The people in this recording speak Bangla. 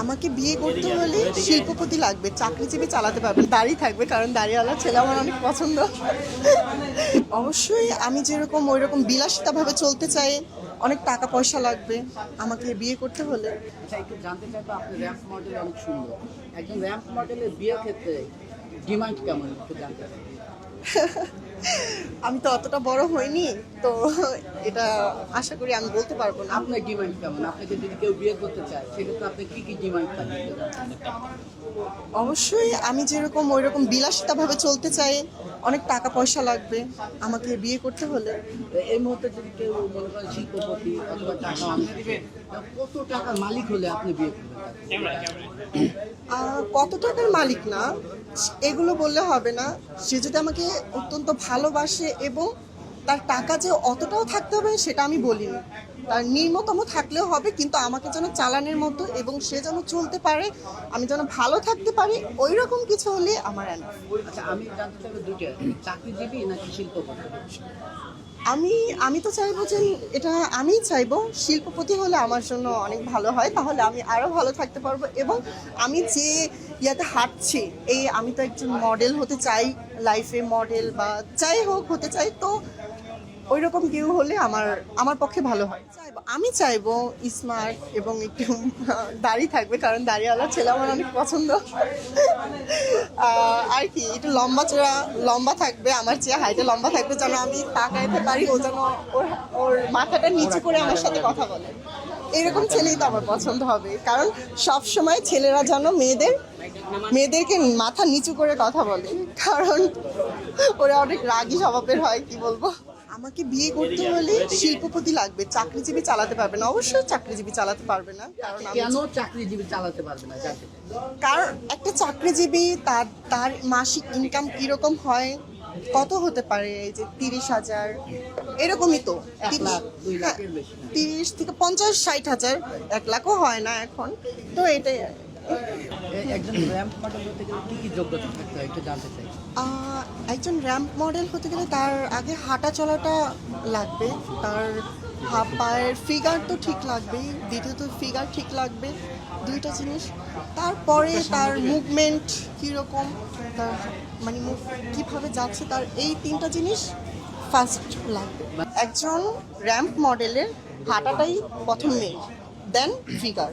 আমাকে বিয়ে করতে হলে শিল্পপতি লাগবে চাকরিজীবী চালাতে পারবে দাড়ি থাকবে কারণ দাড়িওয়ালা ছেলে আমার অনেক পছন্দ। অবশ্যই আমি যেরকম ওই রকম বিলাসিতাভাবে চলতে চাই অনেক টাকা পয়সা লাগবে আমাকে বিয়ে করতে হলে। আচ্ছা জানতে চাইব আপনি র্যাম্প মডেল অনেক সুন্দর। একজন র্যাম্প মডেলের বিয়ের ক্ষেত্রে ডিমান্ড কেমন একটু জানতে চাই। আমি তো অতটা বড় হইনি তো এটা আশা করি আমি বলতে পারব না। আপনার ডিমান্ড কেমন? আপনাকে যদি কেউ বিয়ে করতে চায় সেক্ষেত্রে আপনি কি কি ডিমান্ড থাকবে অবশ্যই আমি যেরকম ওই রকম বিলাসিতাভাবে চলতে চাই অনেক টাকা পয়সা লাগবে আমাকে বিয়ে করতে হলে। এই মুহূর্তে যদি কেউ মনে করেন শিল্পপতি অথবা টাকা কত টাকার মালিক হলে আপনি বিয়ে করবেন? কত টাকার মালিক না? এগুলো বললে হবে না। সে যদি আমাকে অত্যন্ত ভালোবাসে এবং তার টাকা যে অতটাও থাকতে হবে সেটা আমি বলিনি। তার নিম্নতম থাকলেও হবে কিন্তু আমাকে যেন চালানের মতো এবং সে যেন চলতে পারে আমি যেন ভালো থাকতে পারি ওই রকম কিছু হলে আমার। আচ্ছা আমি জানতে চাইব দুইটা চাকরিজীবী নাকি শিল্পপতি আমি আমি তো চাইব যে এটা আমিই চাইব শিল্পপতি হলে আমার জন্য অনেক ভালো হয় তাহলে আমি আরও ভালো থাকতে পারব এবং আমি যে ইয়াতে হাঁটছি এই আমি তো একজন মডেল হতে চাই লাইফে মডেল বা যাই হোক হতে চাই তো ওই রকম কেউ হলে আমার আমার পক্ষে ভালো হয়। আমি চাইব স্মার্ট এবং একটু দাড়ি থাকবে, কারণ দাড়িওয়ালা ছেলে আমার অনেক পছন্দ। আর কি, একটু লম্বা চড়া লম্বা থাকবে, আমার চেয়ে হাইটে লম্বা থাকবে, যেন আমি তাকাইতে পারি, ও যেন ওর ওর মাথাটা নিচু করে আমার সাথে কথা বলে। এরকম ছেলেই তো আমার পছন্দ হবে, কারণ সব সময় ছেলেরা যেন মেয়েদের, মেয়েদেরকে মাথা নিচু করে কথা বলে, কারণ ওরা অনেক রাগী স্বভাবের হয়, কি বলব? আমাকে বিয়ে করতে হলে শিল্পপতি লাগবে চাকরিজীবী চালাতে পারবে না। অবশ্যই চাকরিজীবী চালাতে পারবে না। কারণ কেন চাকরিজীবী চালাতে পারবে না? কারণ একটা চাকরিজীবী তার তার মাসিক ইনকাম কীরকম হয় কত হতে পারে? এই যে তিরিশ হাজার এরকমই তো। তিরিশ- হ্যাঁ। তিরিশ থেকে পঞ্চাশ ষাট হাজার এক লাখও হয় না এখন। তো এটাই একজন র্যাম্প মডেল হতে গেলে কি কি যোগ্যতা থাকতে হয় একটু জানতে চাই। একজন র্যাম্প মডেল হতে গেলে তার আগে হাঁটা চলাটা লাগবে তার পায়ের ফিগার তো ঠিক লাগবেই দ্বিতীয়ত ফিগার ঠিক লাগবে দুইটা জিনিস। তারপরে তার মুভমেন্ট কীরকম তার মানে মুভ কীভাবে যাচ্ছে তার এই তিনটা জিনিস ফার্স্ট লাগবে। একজন র্যাম্প মডেলের হাঁটাটাই প্রথম মেয়ে দেন ফিগার